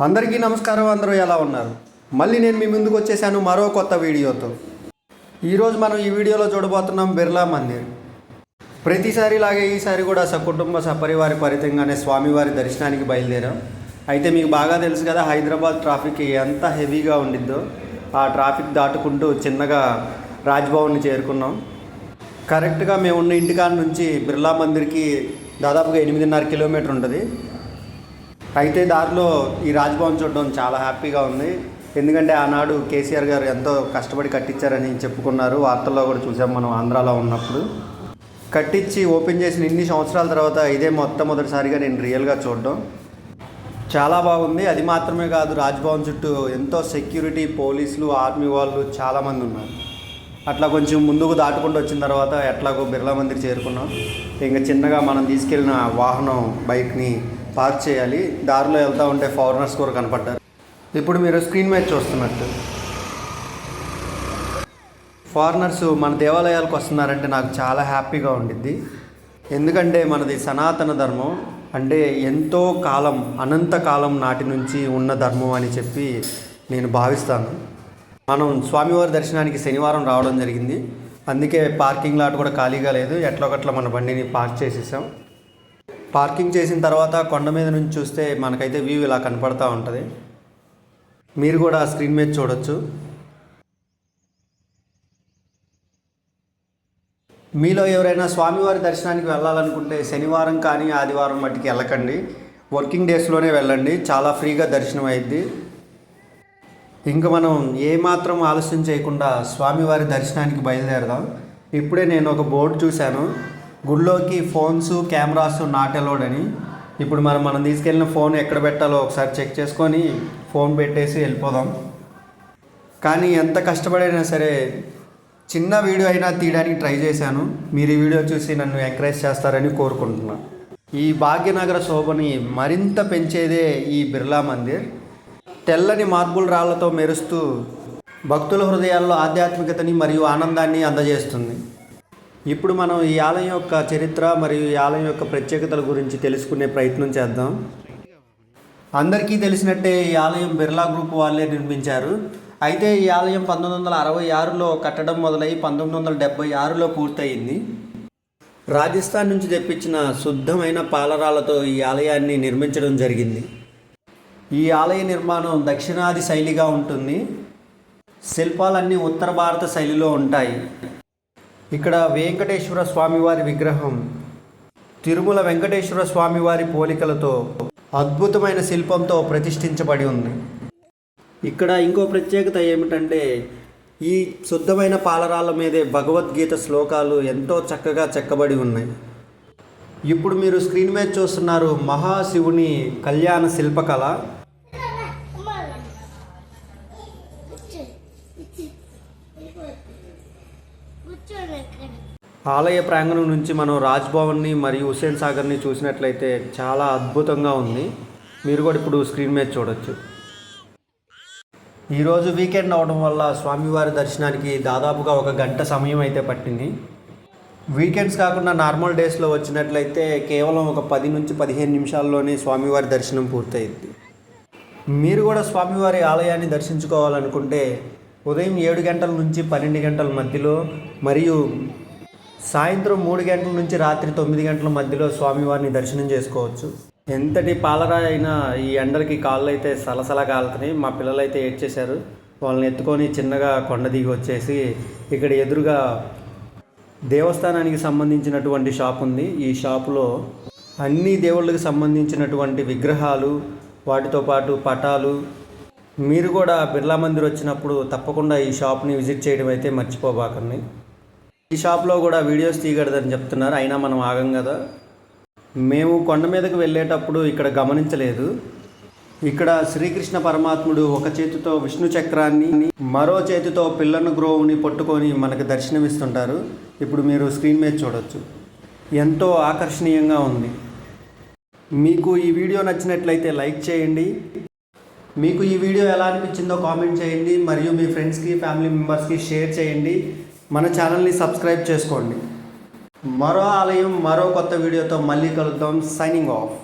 అందరికీ నమస్కారం అందరూ ఎలా ఉన్నారు? మళ్ళీ నేను మీ ముందుకు వచ్చేసాను మరో కొత్త వీడియోతో. ఈరోజు మనం ఈ వీడియోలో చూడబోతున్నాం బిర్లా మందిర్. ప్రతిసారి లాగే ఈసారి కూడా సకుటుంబ సపరివారి పరితంగానే స్వామివారి దర్శనానికి బయలుదేరాం. అయితే మీకు బాగా తెలుసు కదా హైదరాబాద్ ట్రాఫిక్ ఎంత హెవీగా ఉండిద్దో ఆ ట్రాఫిక్ దాటుకుంటూ చిన్నగా రాజ్భవన్ని చేరుకున్నాం. కరెక్ట్గా మేము ఉన్న ఇంటికాడ నుంచి బిర్లా మందిర్కి దాదాపుగా ఎనిమిదిన్నర కిలోమీటర్ ఉంటుంది. అయితే దారిలో ఈ రాజ్భవన్ చూడడం చాలా హ్యాపీగా ఉంది. ఎందుకంటే ఆనాడు కేసీఆర్ గారు ఎంతో కష్టపడి కట్టించారని చెప్పుకున్నారు. వార్తల్లో కూడా చూసాం మనం ఆంధ్రాలో ఉన్నప్పుడు. కట్టించి ఓపెన్ చేసిన ఇన్ని సంవత్సరాల తర్వాత ఇదే మొట్టమొదటిసారిగా నేను రియల్గా చూడడం. చాలా బాగుంది. అది మాత్రమే కాదు రాజ్భవన్ చుట్టూ ఎంతో సెక్యూరిటీ పోలీసులు ఆర్మీ వాళ్ళు చాలామంది ఉన్నారు. అట్లా కొంచెం ముందుకు దాటుకుంటూ వచ్చిన తర్వాత ఎట్లాగో బిర్లా మందిర్ చేరుకున్నాం. ఇంకా చిన్నగా మనం తీసుకెళ్ళిన వాహనం బైక్ని పార్క్ చేయాలి. దారిలో వెళ్తూ ఉంటే ఫారినర్స్ కూడా కనపడ్డారు. ఇప్పుడు మీరు స్క్రీన్ మీద చూస్తున్నట్టు. ఫారినర్స్ మన దేవాలయాలకు వస్తున్నారంటే నాకు చాలా హ్యాపీగా ఉండిద్ది. ఎందుకంటే మనది సనాతన ధర్మం. అంటే ఎంతో కాలం అనంత కాలం నాటి నుంచి ఉన్న ధర్మం అని చెప్పి నేను భావిస్తాను. మనం స్వామివారి దర్శనానికి శనివారం రావడం జరిగింది. అందుకే పార్కింగ్ లాట్ కూడా ఖాళీగా లేదు. ఎట్లొకట్ల మన బండిని పార్క్ చేసేసాం. పార్కింగ్ చేసిన తర్వాత కొండ మీద నుంచి చూస్తే మనకైతే వ్యూ ఇలా కనపడతా ఉంటుంది. మీరు కూడా స్క్రీన్ మీద చూడొచ్చు. మీలో ఎవరైనా స్వామివారి దర్శనానికి వెళ్ళాలనుకుంటే శనివారం కానీ ఆదివారం మట్టికి వెళ్ళకండి. వర్కింగ్ డేస్లోనే వెళ్ళండి. చాలా ఫ్రీగా దర్శనం అయింది ఇంకా మనం ఏమాత్రం ఆలస్యం చేయకుండా స్వామివారి దర్శనానికి బయలుదేరదాం. ఇప్పుడే నేను ఒక బోర్డు చూశాను. గుళ్ళోకి ఫోన్స్ కెమెరాస్ నాట్ అలౌడ్ ఇప్పుడు మనం మనం తీసుకెళ్ళిన ఫోన్ ఎక్కడ పెట్టాలో ఒకసారి చెక్ చేసుకొని ఫోన్ పెట్టేసి వెళ్ళిపోదాం. కానీ ఎంత కష్టపడైనా సరే చిన్న వీడియో అయినా తీయడానికి ట్రై చేశాను. మీరు ఈ వీడియో చూసి నన్ను ఎంకరేజ్ చేస్తారని కోరుకుంటున్నాను ఈ భాగ్యనగర శోభని మరింత పెంచేదే ఈ బిర్లా మందిర్. తెల్లని మార్బుల్ రాళ్ళతో మెరుస్తూ భక్తుల హృదయాల్లో ఆధ్యాత్మికతని మరియు ఆనందాన్ని అందజేస్తుంది. ఇప్పుడు మనం ఈ ఆలయం యొక్క చరిత్ర మరియు ఈ ఆలయం యొక్క ప్రత్యేకతల గురించి తెలుసుకునే ప్రయత్నం చేద్దాం. అందరికీ తెలిసినట్టే ఈ ఆలయం బిర్లా గ్రూప్ వాళ్ళే నిర్మించారు. అయితే ఈ ఆలయం పంతొమ్మిది వందల అరవై ఆరులో కట్టడం మొదలై పంతొమ్మిది వందల డెబ్బై ఆరులో పూర్తయింది. రాజస్థాన్ నుంచి తెప్పించిన శుద్ధమైన పాలరాలతో ఈ ఆలయాన్ని నిర్మించడం జరిగింది. ఈ ఆలయ నిర్మాణం దక్షిణాది శైలిగా ఉంటుంది. శిల్పాలన్నీ ఉత్తర భారత శైలిలో ఉంటాయి. ఇక్కడ వెంకటేశ్వర స్వామివారి విగ్రహం. తిరుమల వెంకటేశ్వర స్వామివారి పోలికలతో అద్భుతమైన శిల్పంతో ప్రతిష్ఠించబడి ఉంది. ఇక్కడ ఇంకో ప్రత్యేకత ఏమిటంటే ఈ శుద్ధమైన పాలరాళ్ళ మీదే భగవద్గీత శ్లోకాలు ఎంతో చక్కగా చెక్కబడి ఉన్నాయి. ఇప్పుడు మీరు స్క్రీన్ మీద చూస్తున్నారు మహాశివుని కళ్యాణ శిల్పకళ కూర్చోండి ఎక్కడ ఆలయ ప్రాంగణం నుంచి మనం రాజ్భవన్ని మరియు హుస్సేన్ సాగర్ని చూసినట్లయితే చాలా అద్భుతంగా ఉంది. మీరు కూడా ఇప్పుడు స్క్రీన్ మీద చూడొచ్చు. ఈరోజు వీకెండ్ అవడం వల్ల స్వామివారి దర్శనానికి దాదాపుగా ఒక గంట సమయం అయితే పట్టింది. వీకెండ్స్ కాకుండా నార్మల్ డేస్లో వచ్చినట్లయితే కేవలం ఒక పది నుంచి పదిహేను నిమిషాల్లోనే స్వామివారి దర్శనం పూర్తయింది మీరు కూడా స్వామివారి ఆలయాన్ని దర్శించుకోవాలనుకుంటే ఉదయం ఏడు గంటల నుంచి పన్నెండు గంటల మధ్యలో మరియు సాయంత్రం మూడు గంటల నుంచి రాత్రి తొమ్మిది గంటల మధ్యలో స్వామివారిని దర్శనం చేసుకోవచ్చు. ఎంతటి పాలరాయి అయినా ఈ ఎండలకి కాళ్ళు అయితే సలసల కాలుతున్నాయి. మా పిల్లలు అయితే ఏడ్చేశారు. వాళ్ళని ఎత్తుకొని చిన్నగా కొండ దిగి వచ్చేసి ఇక్కడ ఎదురుగా దేవస్థానానికి సంబంధించినటువంటి షాప్ ఉంది. ఈ షాపులో అన్ని దేవుళ్ళకి సంబంధించినటువంటి విగ్రహాలు వాటితో పాటు పటాలు. మీరు కూడా బిర్లా మందిర్ వచ్చినప్పుడు తప్పకుండా ఈ షాప్ని విజిట్ చేయడం అయితే మర్చిపోబాకండి. ఈ షాప్లో కూడా వీడియోస్ తీయకూడదని చెప్తున్నారు. అయినా మనం ఆగం కదా. మేము కొండ మీదకు వెళ్ళేటప్పుడు ఇక్కడ గమనించలేదు. ఇక్కడ శ్రీకృష్ణ పరమాత్ముడు ఒక చేతితో విష్ణు చక్రాన్ని మరో చేతితో పిల్లను గ్రోవుని పట్టుకొని మనకు దర్శనమిస్తుంటారు. ఇప్పుడు మీరు స్క్రీన్ మీద చూడొచ్చు. ఎంతో ఆకర్షణీయంగా ఉంది. మీకు ఈ వీడియో నచ్చినట్లయితే లైక్ చేయండి. మీకు ఈ వీడియో ఎలా అనిపించిందో కామెంట్ చేయండి. మరియు మీ ఫ్రెండ్స్కి ఫ్యామిలీ మెంబర్స్కి షేర్ చేయండి. మన ఛానల్ని సబ్స్క్రైబ్ చేసుకోండి. మరో ఆలయం మరో కొత్త వీడియోతో మళ్ళీ కలుద్దాం. Signing off